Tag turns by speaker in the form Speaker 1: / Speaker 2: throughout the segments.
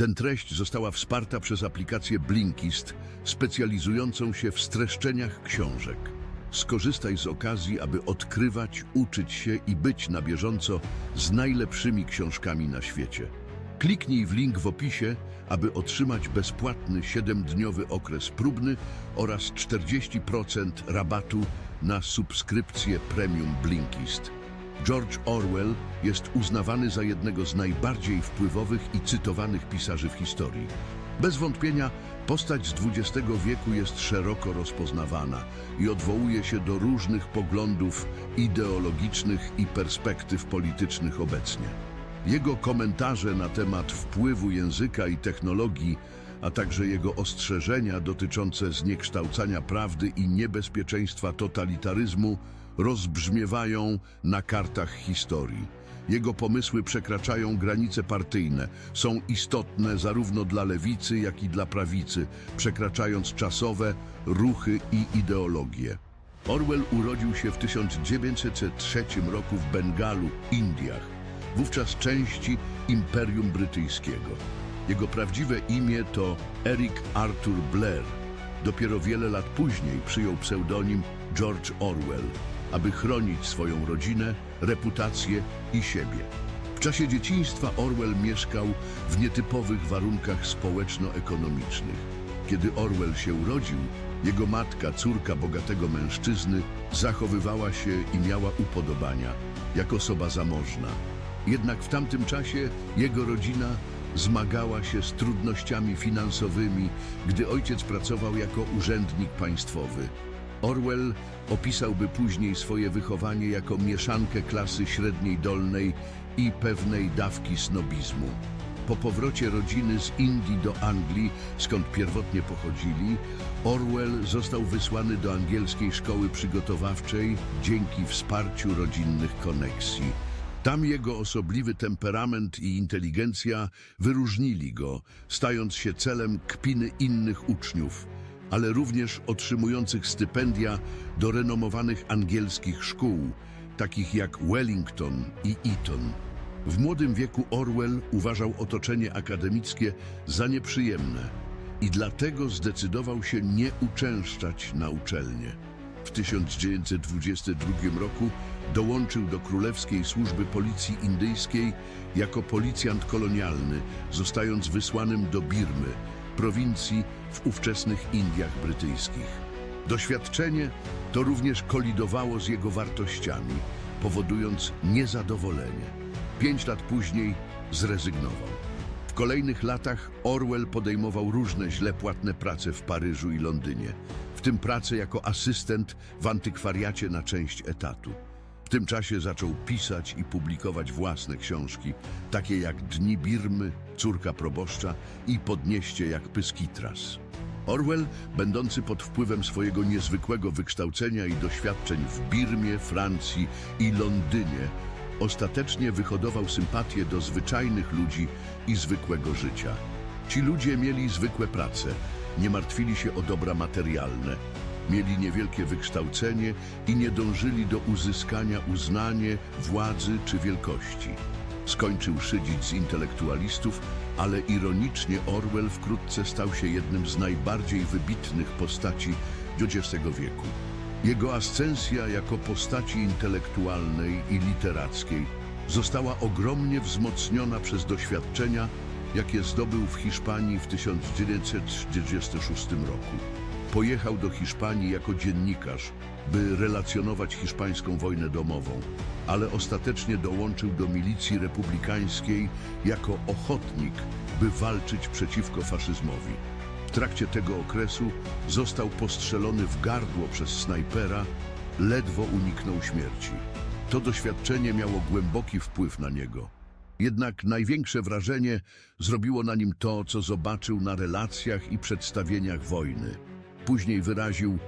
Speaker 1: Ten treść została wsparta przez aplikację Blinkist, specjalizującą się w streszczeniach książek. Skorzystaj z okazji, aby odkrywać, uczyć się i być na bieżąco z najlepszymi książkami na świecie. Kliknij w link w opisie, aby otrzymać bezpłatny 7-dniowy okres próbny oraz 40% rabatu na subskrypcję premium Blinkist. George Orwell jest uznawany za jednego z najbardziej wpływowych i cytowanych pisarzy w historii. Bez wątpienia postać z XX wieku jest szeroko rozpoznawana i odwołuje się do różnych poglądów ideologicznych i perspektyw politycznych obecnie. Jego komentarze na temat wpływu języka i technologii, a także jego ostrzeżenia dotyczące zniekształcania prawdy i niebezpieczeństwa totalitaryzmu rozbrzmiewają na kartach historii. Jego pomysły przekraczają granice partyjne, są istotne zarówno dla lewicy, jak i dla prawicy, przekraczając czasowe ruchy i ideologie. Orwell urodził się w 1903 roku w Bengalu, Indiach, wówczas części Imperium Brytyjskiego. Jego prawdziwe imię to Eric Arthur Blair. Dopiero wiele lat później przyjął pseudonim George Orwell, aby chronić swoją rodzinę, reputację i siebie. W czasie dzieciństwa Orwell mieszkał w nietypowych warunkach społeczno-ekonomicznych. Kiedy Orwell się urodził, jego matka, córka bogatego mężczyzny, zachowywała się i miała upodobania, jak osoba zamożna. Jednak w tamtym czasie jego rodzina zmagała się z trudnościami finansowymi, gdy ojciec pracował jako urzędnik państwowy. Orwell opisałby później swoje wychowanie jako mieszankę klasy średniej dolnej i pewnej dawki snobizmu. Po powrocie rodziny z Indii do Anglii, skąd pierwotnie pochodzili, Orwell został wysłany do angielskiej szkoły przygotowawczej dzięki wsparciu rodzinnych koneksji. Tam jego osobliwy temperament i inteligencja wyróżnili go, stając się celem kpiny innych uczniów, ale również otrzymujących stypendia do renomowanych angielskich szkół, takich jak Wellington i Eton. W młodym wieku Orwell uważał otoczenie akademickie za nieprzyjemne i dlatego zdecydował się nie uczęszczać na uczelnię. W 1922 roku dołączył do Królewskiej Służby Policji Indyjskiej jako policjant kolonialny, zostając wysłanym do Birmy, prowincji w ówczesnych Indiach Brytyjskich. Doświadczenie to również kolidowało z jego wartościami, powodując niezadowolenie. Pięć lat później zrezygnował. W kolejnych latach Orwell podejmował różne źle płatne prace w Paryżu i Londynie, w tym pracę jako asystent w antykwariacie na część etatu. W tym czasie zaczął pisać i publikować własne książki, takie jak Dni Birmy, Córka proboszcza i Podnieście jak Pyskitras. Orwell, będący pod wpływem swojego niezwykłego wykształcenia i doświadczeń w Birmie, Francji i Londynie, ostatecznie wyhodował sympatię do zwyczajnych ludzi i zwykłego życia. Ci ludzie mieli zwykłe prace, nie martwili się o dobra materialne, mieli niewielkie wykształcenie i nie dążyli do uzyskania uznania, władzy czy wielkości. Skończył szydzić z intelektualistów, ale ironicznie Orwell wkrótce stał się jednym z najbardziej wybitnych postaci XX wieku. Jego ascensja jako postaci intelektualnej i literackiej została ogromnie wzmocniona przez doświadczenia, jakie zdobył w Hiszpanii w 1936 roku. Pojechał do Hiszpanii jako dziennikarz, by relacjonować hiszpańską wojnę domową, ale ostatecznie dołączył do milicji republikańskiej jako ochotnik, by walczyć przeciwko faszyzmowi. W trakcie tego okresu został postrzelony w gardło przez snajpera, ledwo uniknął śmierci. To doświadczenie miało głęboki wpływ na niego. Jednak największe wrażenie zrobiło na nim to, co zobaczył na relacjach i przedstawieniach wojny. Później wyraził,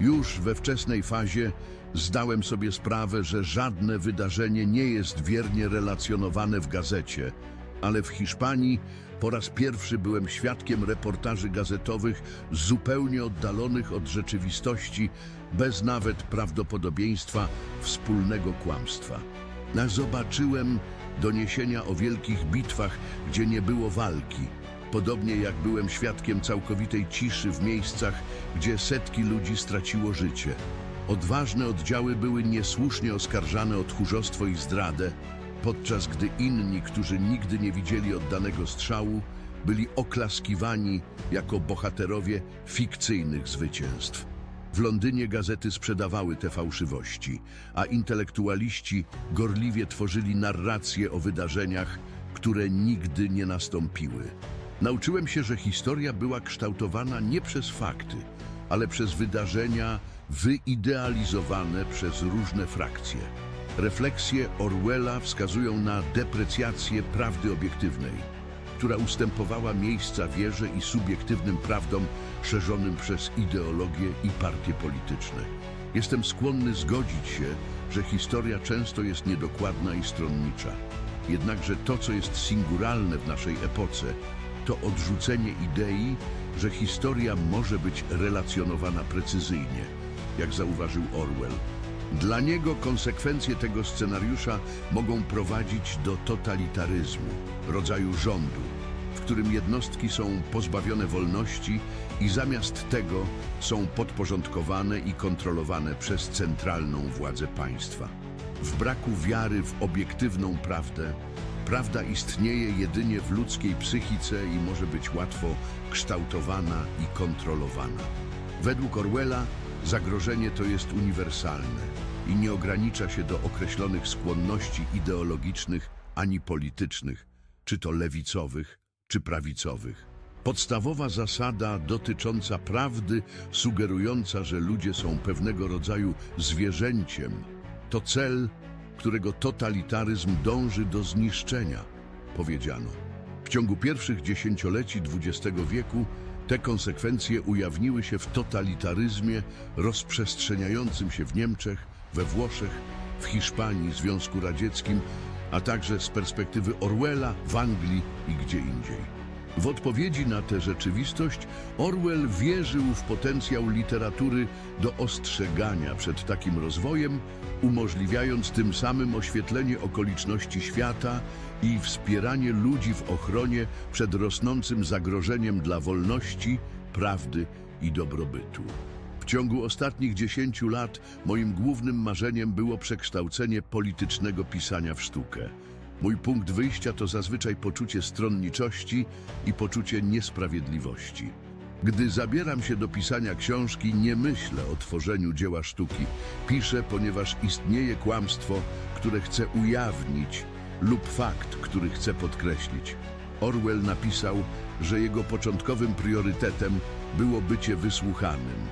Speaker 1: już we wczesnej fazie zdałem sobie sprawę, że żadne wydarzenie nie jest wiernie relacjonowane w gazecie, ale w Hiszpanii po raz pierwszy byłem świadkiem reportaży gazetowych zupełnie oddalonych od rzeczywistości, bez nawet prawdopodobieństwa wspólnego kłamstwa. Zobaczyłem doniesienia o wielkich bitwach, gdzie nie było walki, podobnie jak byłem świadkiem całkowitej ciszy w miejscach, gdzie setki ludzi straciło życie. Odważne oddziały były niesłusznie oskarżane o tchórzostwo i zdradę, podczas gdy inni, którzy nigdy nie widzieli oddanego strzału, byli oklaskiwani jako bohaterowie fikcyjnych zwycięstw. W Londynie gazety sprzedawały te fałszywości, a intelektualiści gorliwie tworzyli narracje o wydarzeniach, które nigdy nie nastąpiły. Nauczyłem się, że historia była kształtowana nie przez fakty, ale przez wydarzenia wyidealizowane przez różne frakcje. Refleksje Orwella wskazują na deprecjację prawdy obiektywnej która ustępowała miejsca wierze i subiektywnym prawdom szerzonym przez ideologie i partie polityczne. Jestem skłonny zgodzić się, że historia często jest niedokładna i stronnicza. Jednakże to, co jest singuralne w naszej epoce, to odrzucenie idei, że historia może być relacjonowana precyzyjnie, jak zauważył Orwell. Dla niego konsekwencje tego scenariusza mogą prowadzić do totalitaryzmu, rodzaju rządu, w którym jednostki są pozbawione wolności i zamiast tego są podporządkowane i kontrolowane przez centralną władzę państwa. W braku wiary w obiektywną prawdę, prawda istnieje jedynie w ludzkiej psychice i może być łatwo kształtowana i kontrolowana. Według Orwella zagrożenie to jest uniwersalne i nie ogranicza się do określonych skłonności ideologicznych ani politycznych, czy to lewicowych, czy prawicowych. Podstawowa zasada dotycząca prawdy, sugerująca, że ludzie są pewnego rodzaju zwierzęciem, to cel, którego totalitaryzm dąży do zniszczenia, powiedziano. W ciągu pierwszych dziesięcioleci XX wieku te konsekwencje ujawniły się w totalitaryzmie rozprzestrzeniającym się w Niemczech, we Włoszech, w Hiszpanii, Związku Radzieckim, a także z perspektywy Orwella w Anglii i gdzie indziej. W odpowiedzi na tę rzeczywistość Orwell wierzył w potencjał literatury do ostrzegania przed takim rozwojem, umożliwiając tym samym oświetlenie okoliczności świata i wspieranie ludzi w ochronie przed rosnącym zagrożeniem dla wolności, prawdy i dobrobytu. W ciągu ostatnich dziesięciu lat moim głównym marzeniem było przekształcenie politycznego pisania w sztukę. Mój punkt wyjścia to zazwyczaj poczucie stronniczości i poczucie niesprawiedliwości. Gdy zabieram się do pisania książki, nie myślę o tworzeniu dzieła sztuki. Piszę, ponieważ istnieje kłamstwo, które chcę ujawnić, lub fakt, który chcę podkreślić. Orwell napisał, że jego początkowym priorytetem było bycie wysłuchanym.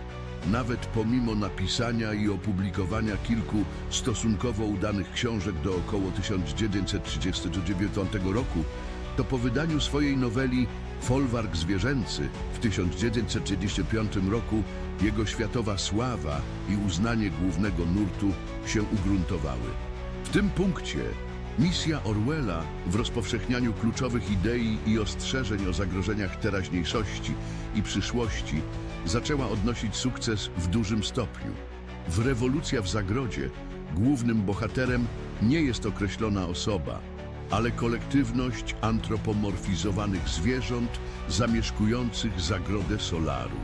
Speaker 1: Nawet pomimo napisania i opublikowania kilku stosunkowo udanych książek do około 1939 roku, to po wydaniu swojej noweli Folwark Zwierzęcy w 1935 roku jego światowa sława i uznanie głównego nurtu się ugruntowały. W tym punkcie misja Orwella w rozpowszechnianiu kluczowych idei i ostrzeżeń o zagrożeniach teraźniejszości i przyszłości zaczęła odnosić sukces w dużym stopniu. W Rewolucja w Zagrodzie głównym bohaterem nie jest określona osoba, ale kolektywność antropomorfizowanych zwierząt zamieszkujących zagrodę Solaru.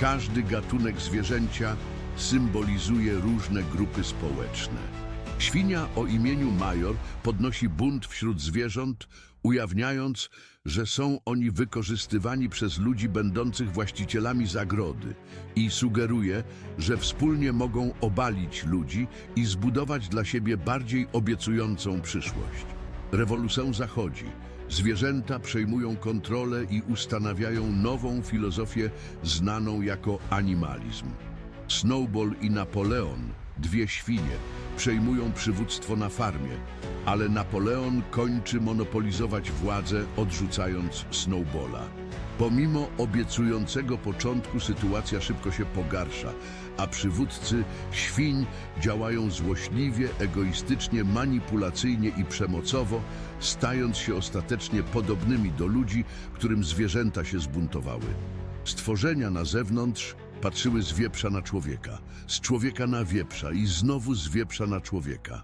Speaker 1: Każdy gatunek zwierzęcia symbolizuje różne grupy społeczne. Świnia o imieniu Major podnosi bunt wśród zwierząt, ujawniając, że są oni wykorzystywani przez ludzi będących właścicielami zagrody i sugeruje, że wspólnie mogą obalić ludzi i zbudować dla siebie bardziej obiecującą przyszłość. Rewolucja zachodzi. Zwierzęta przejmują kontrolę i ustanawiają nową filozofię znaną jako animalizm. Snowball i Napoleon, dwie świnie, przejmują przywództwo na farmie, ale Napoleon kończy monopolizować władzę, odrzucając Snowballa. Pomimo obiecującego początku sytuacja szybko się pogarsza, a przywódcy świń działają złośliwie, egoistycznie, manipulacyjnie i przemocowo, stając się ostatecznie podobnymi do ludzi, którym zwierzęta się zbuntowały. Stworzenia na zewnątrz patrzyły z wieprza na człowieka, z człowieka na wieprza i znowu z wieprza na człowieka.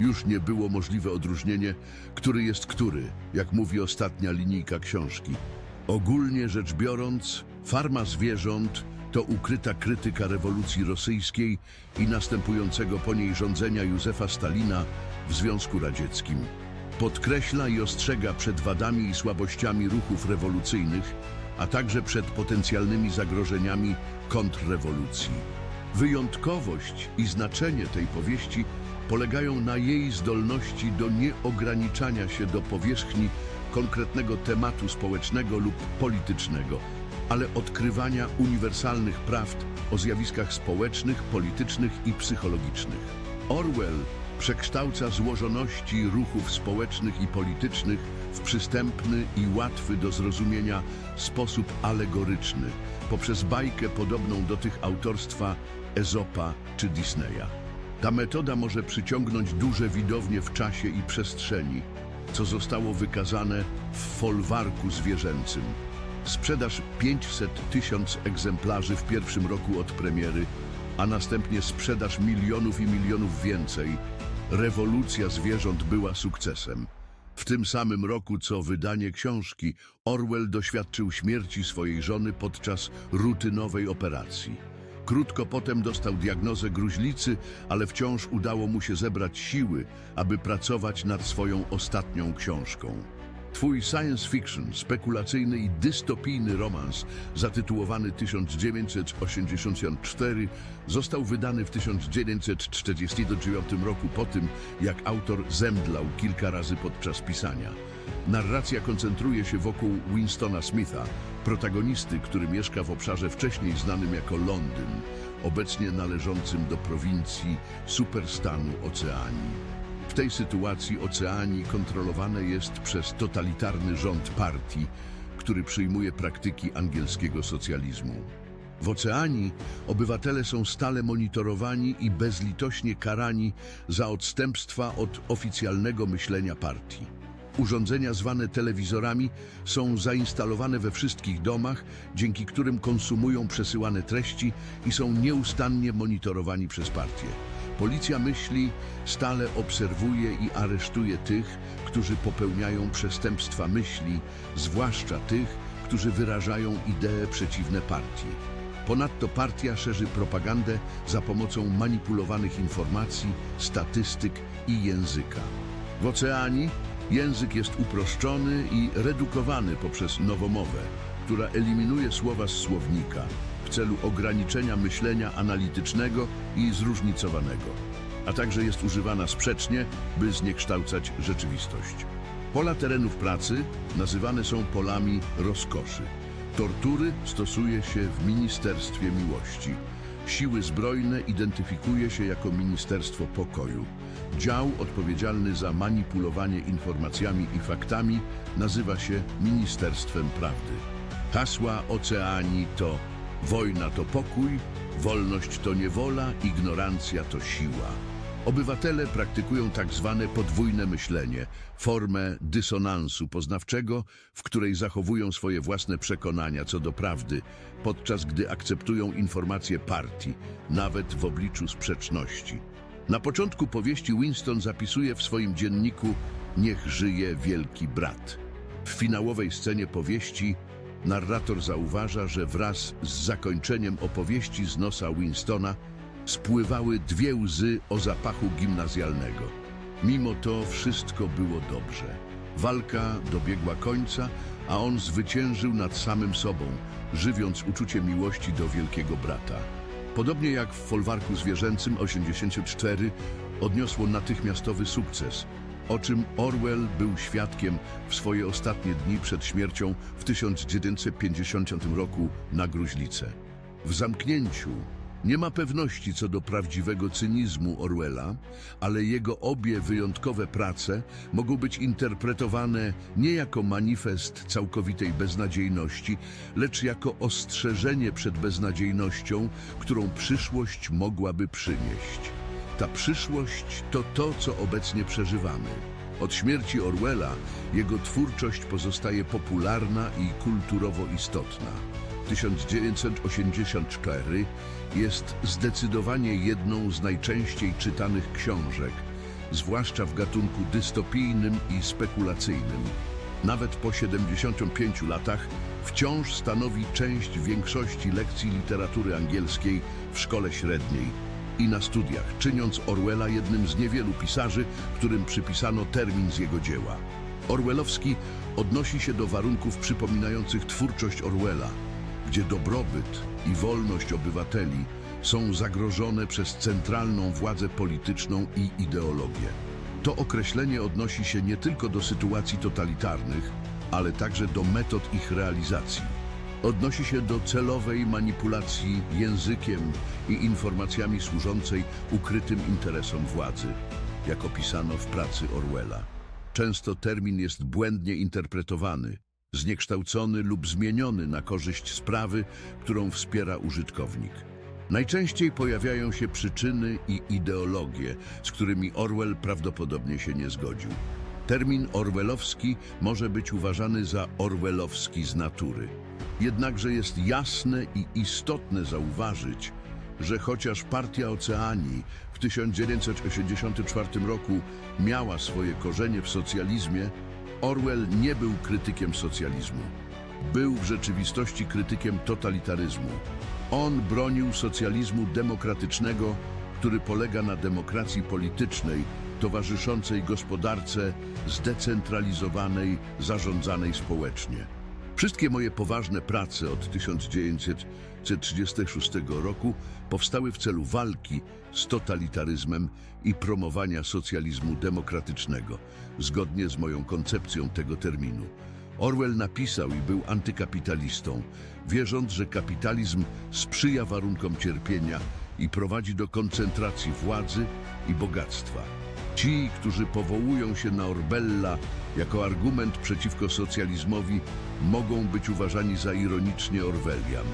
Speaker 1: Już nie było możliwe odróżnienie, który jest który, jak mówi ostatnia linijka książki. Ogólnie rzecz biorąc, farma zwierząt to ukryta krytyka rewolucji rosyjskiej i następującego po niej rządzenia Józefa Stalina w Związku Radzieckim. Podkreśla i ostrzega przed wadami i słabościami ruchów rewolucyjnych, a także przed potencjalnymi zagrożeniami kontrrewolucji. Wyjątkowość i znaczenie tej powieści polegają na jej zdolności do nieograniczania się do powierzchni konkretnego tematu społecznego lub politycznego, ale odkrywania uniwersalnych prawd o zjawiskach społecznych, politycznych i psychologicznych. Orwell przekształca złożoności ruchów społecznych i politycznych w przystępny i łatwy do zrozumienia sposób alegoryczny, poprzez bajkę podobną do tych autorstwa Ezopa czy Disneya. Ta metoda może przyciągnąć duże widownie w czasie i przestrzeni, co zostało wykazane w folwarku zwierzęcym. Sprzedaż 500 tysiąc egzemplarzy w pierwszym roku od premiery, a następnie sprzedaż milionów i milionów więcej. Rewolucja zwierząt była sukcesem. W tym samym roku, co wydanie książki, Orwell doświadczył śmierci swojej żony podczas rutynowej operacji. Krótko potem dostał diagnozę gruźlicy, ale wciąż udało mu się zebrać siły, aby pracować nad swoją ostatnią książką. Twój science fiction, spekulacyjny i dystopijny romans zatytułowany 1984 został wydany w 1949 roku po tym, jak autor zemdlał kilka razy podczas pisania. Narracja koncentruje się wokół Winstona Smitha, protagonisty, który mieszka w obszarze wcześniej znanym jako Londyn, obecnie należącym do prowincji superstanu Oceanii. W tej sytuacji Oceanii kontrolowane jest przez totalitarny rząd partii, który przyjmuje praktyki angielskiego socjalizmu. W Oceanii obywatele są stale monitorowani i bezlitośnie karani za odstępstwa od oficjalnego myślenia partii. Urządzenia zwane telewizorami są zainstalowane we wszystkich domach, dzięki którym konsumują przesyłane treści i są nieustannie monitorowani przez partię. Policja myśli stale obserwuje i aresztuje tych, którzy popełniają przestępstwa myśli, zwłaszcza tych, którzy wyrażają idee przeciwne partii. Ponadto partia szerzy propagandę za pomocą manipulowanych informacji, statystyk i języka. W Oceanii język jest uproszczony i redukowany poprzez nowomowę, która eliminuje słowa z słownika w celu ograniczenia myślenia analitycznego i zróżnicowanego, a także jest używana sprzecznie, by zniekształcać rzeczywistość. Pola terenów pracy nazywane są polami rozkoszy. Tortury stosuje się w Ministerstwie Miłości. Siły zbrojne identyfikuje się jako Ministerstwo Pokoju. Dział odpowiedzialny za manipulowanie informacjami i faktami nazywa się Ministerstwem Prawdy. Hasła Oceanii to wojna to pokój, wolność to niewola, ignorancja to siła. Obywatele praktykują tak zwane podwójne myślenie, formę dysonansu poznawczego, w której zachowują swoje własne przekonania co do prawdy, podczas gdy akceptują informacje partii, nawet w obliczu sprzeczności. Na początku powieści Winston zapisuje w swoim dzienniku Niech żyje wielki brat. W finałowej scenie powieści narrator zauważa, że wraz z zakończeniem opowieści z nosa Winstona spływały dwie łzy o zapachu gimnazjalnego. Mimo to wszystko było dobrze. Walka dobiegła końca, a on zwyciężył nad samym sobą, żywiąc uczucie miłości do wielkiego brata. Podobnie jak w folwarku zwierzęcym 84 odniosło natychmiastowy sukces, o czym Orwell był świadkiem w swoje ostatnie dni przed śmiercią w 1950 roku na gruźlicę. W zamknięciu nie ma pewności co do prawdziwego cynizmu Orwella, ale jego obie wyjątkowe prace mogą być interpretowane nie jako manifest całkowitej beznadziejności, lecz jako ostrzeżenie przed beznadziejnością, którą przyszłość mogłaby przynieść. Ta przyszłość to to, co obecnie przeżywamy. Od śmierci Orwella jego twórczość pozostaje popularna i kulturowo istotna. 1984 jest zdecydowanie jedną z najczęściej czytanych książek, zwłaszcza w gatunku dystopijnym i spekulacyjnym. Nawet po 75 latach wciąż stanowi część większości lekcji literatury angielskiej w szkole średniej i na studiach, czyniąc Orwella jednym z niewielu pisarzy, którym przypisano termin z jego dzieła. Orwellowski odnosi się do warunków przypominających twórczość Orwella, gdzie dobrobyt i wolność obywateli są zagrożone przez centralną władzę polityczną i ideologię. To określenie odnosi się nie tylko do sytuacji totalitarnych, ale także do metod ich realizacji. Odnosi się do celowej manipulacji językiem i informacjami służącej ukrytym interesom władzy, jak opisano w pracy Orwella. Często termin jest błędnie interpretowany, zniekształcony lub zmieniony na korzyść sprawy, którą wspiera użytkownik. Najczęściej pojawiają się przyczyny i ideologie, z którymi Orwell prawdopodobnie się nie zgodził. Termin orwellowski może być uważany za orwellowski z natury. Jednakże jest jasne i istotne zauważyć, że chociaż Partia Oceanii w 1984 roku miała swoje korzenie w socjalizmie, Orwell nie był krytykiem socjalizmu. Był w rzeczywistości krytykiem totalitaryzmu. On bronił socjalizmu demokratycznego, który polega na demokracji politycznej, towarzyszącej gospodarce zdecentralizowanej, zarządzanej społecznie. Wszystkie moje poważne prace od 1936 roku powstały w celu walki z totalitaryzmem i promowania socjalizmu demokratycznego, zgodnie z moją koncepcją tego terminu. Orwell napisał i był antykapitalistą, wierząc, że kapitalizm sprzyja warunkom cierpienia i prowadzi do koncentracji władzy i bogactwa. Ci, którzy powołują się na Orbella jako argument przeciwko socjalizmowi, mogą być uważani za ironicznie Orwellian.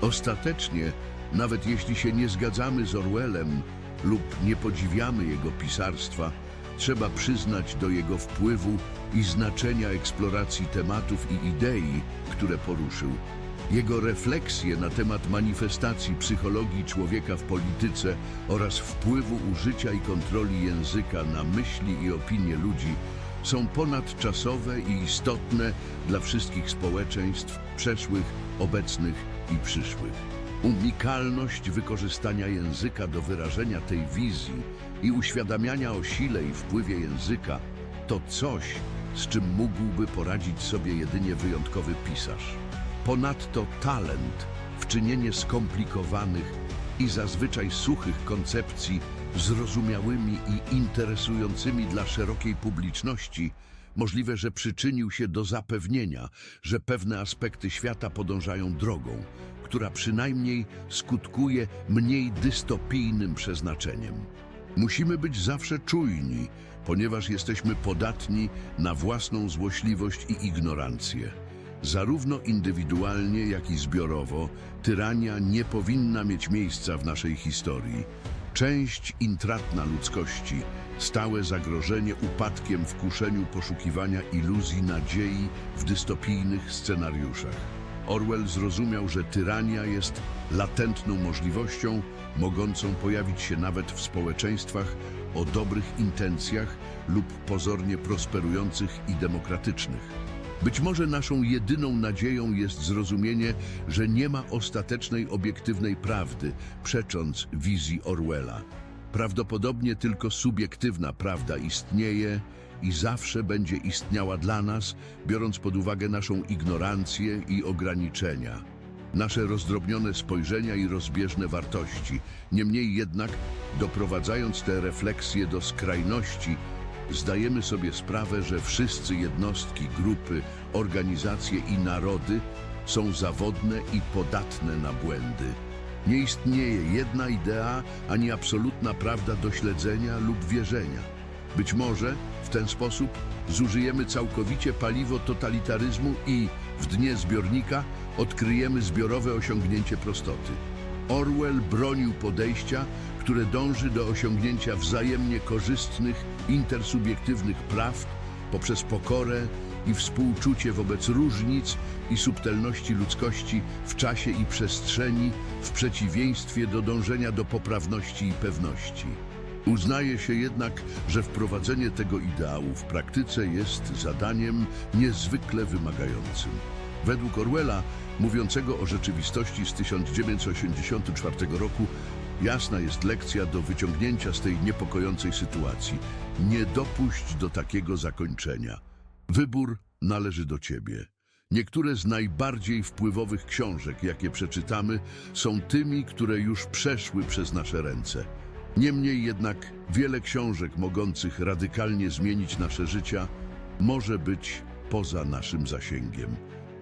Speaker 1: Ostatecznie, nawet jeśli się nie zgadzamy z Orwellem lub nie podziwiamy jego pisarstwa, trzeba przyznać do jego wpływu i znaczenia eksploracji tematów i idei, które poruszył. Jego refleksje na temat manifestacji psychologii człowieka w polityce oraz wpływu użycia i kontroli języka na myśli i opinie ludzi są ponadczasowe i istotne dla wszystkich społeczeństw przeszłych, obecnych i przyszłych. Unikalność wykorzystania języka do wyrażenia tej wizji i uświadamiania o sile i wpływie języka to coś, z czym mógłby poradzić sobie jedynie wyjątkowy pisarz. Ponadto talent w czynienie skomplikowanych i zazwyczaj suchych koncepcji zrozumiałymi i interesującymi dla szerokiej publiczności możliwe, że przyczynił się do zapewnienia, że pewne aspekty świata podążają drogą, która przynajmniej skutkuje mniej dystopijnym przeznaczeniem. Musimy być zawsze czujni, ponieważ jesteśmy podatni na własną złośliwość i ignorancję. Zarówno indywidualnie, jak i zbiorowo, tyrania nie powinna mieć miejsca w naszej historii. Część intratna ludzkości, stałe zagrożenie upadkiem w kuszeniu poszukiwania iluzji nadziei w dystopijnych scenariuszach. Orwell zrozumiał, że tyrania jest latentną możliwością, mogącą pojawić się nawet w społeczeństwach o dobrych intencjach lub pozornie prosperujących i demokratycznych. Być może naszą jedyną nadzieją jest zrozumienie, że nie ma ostatecznej obiektywnej prawdy, przecząc wizji Orwella. Prawdopodobnie tylko subiektywna prawda istnieje i zawsze będzie istniała dla nas, biorąc pod uwagę naszą ignorancję i ograniczenia. Nasze rozdrobnione spojrzenia i rozbieżne wartości. Niemniej jednak, doprowadzając te refleksje do skrajności, zdajemy sobie sprawę, że wszyscy jednostki, grupy, organizacje i narody są zawodne i podatne na błędy. Nie istnieje jedna idea ani absolutna prawda do śledzenia lub wierzenia. Być może w ten sposób zużyjemy całkowicie paliwo totalitaryzmu i w dnie zbiornika odkryjemy zbiorowe osiągnięcie prostoty. Orwell bronił podejścia, które dąży do osiągnięcia wzajemnie korzystnych, intersubiektywnych praw poprzez pokorę i współczucie wobec różnic i subtelności ludzkości w czasie i przestrzeni, w przeciwieństwie do dążenia do poprawności i pewności. Uznaje się jednak, że wprowadzenie tego ideału w praktyce jest zadaniem niezwykle wymagającym. Według Orwella, mówiącego o rzeczywistości z 1984 roku, jasna jest lekcja do wyciągnięcia z tej niepokojącej sytuacji. Nie dopuść do takiego zakończenia. Wybór należy do ciebie. Niektóre z najbardziej wpływowych książek, jakie przeczytamy, są tymi, które już przeszły przez nasze ręce. Niemniej jednak wiele książek mogących radykalnie zmienić nasze życia może być poza naszym zasięgiem.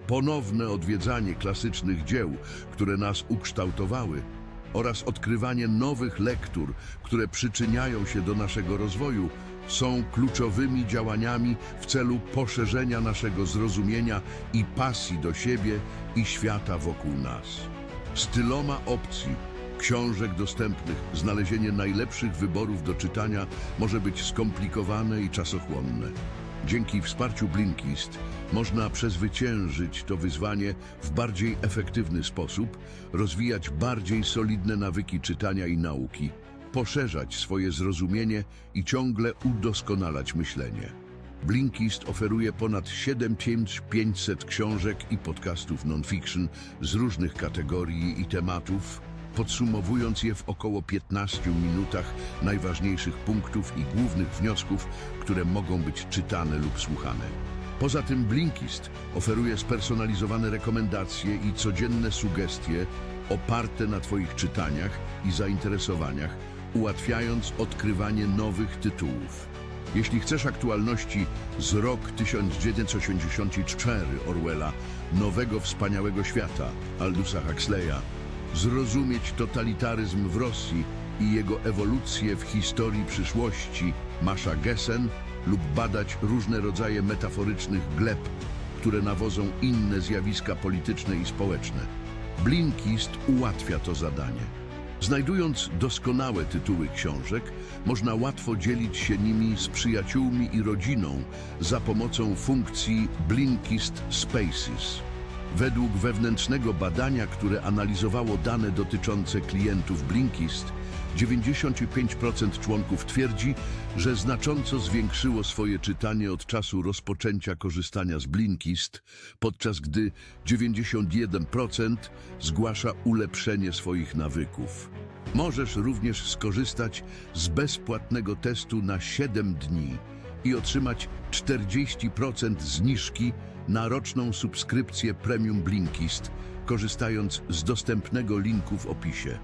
Speaker 1: Ponowne odwiedzanie klasycznych dzieł, które nas ukształtowały, oraz odkrywanie nowych lektur, które przyczyniają się do naszego rozwoju, są kluczowymi działaniami w celu poszerzenia naszego zrozumienia i pasji do siebie i świata wokół nas. Z tyloma opcji, książek dostępnych, znalezienie najlepszych wyborów do czytania może być skomplikowane i czasochłonne. Dzięki wsparciu Blinkist można przezwyciężyć to wyzwanie w bardziej efektywny sposób, rozwijać bardziej solidne nawyki czytania i nauki, poszerzać swoje zrozumienie i ciągle udoskonalać myślenie. Blinkist oferuje ponad 7500 książek i podcastów non-fiction z różnych kategorii i tematów, podsumowując je w około 15 minutach najważniejszych punktów i głównych wniosków, które mogą być czytane lub słuchane. Poza tym Blinkist oferuje spersonalizowane rekomendacje i codzienne sugestie oparte na Twoich czytaniach i zainteresowaniach, ułatwiając odkrywanie nowych tytułów. Jeśli chcesz aktualności z rok 1984 Orwella, nowego wspaniałego świata Aldusa Huxleya, zrozumieć totalitaryzm w Rosji i jego ewolucję w historii przyszłości Masza Gessen lub badać różne rodzaje metaforycznych gleb, które nawodzą inne zjawiska polityczne i społeczne. Blinkist ułatwia to zadanie. Znajdując doskonałe tytuły książek, można łatwo dzielić się nimi z przyjaciółmi i rodziną za pomocą funkcji Blinkist Spaces. Według wewnętrznego badania, które analizowało dane dotyczące klientów Blinkist, 95% członków twierdzi, że znacząco zwiększyło swoje czytanie od czasu rozpoczęcia korzystania z Blinkist, podczas gdy 91% zgłasza ulepszenie swoich nawyków. Możesz również skorzystać z bezpłatnego testu na 7 dni i otrzymać 40% zniżki na roczną subskrypcję Premium Blinkist, korzystając z dostępnego linku w opisie.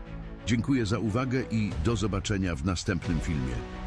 Speaker 1: Dziękuję za uwagę i do zobaczenia w następnym filmie.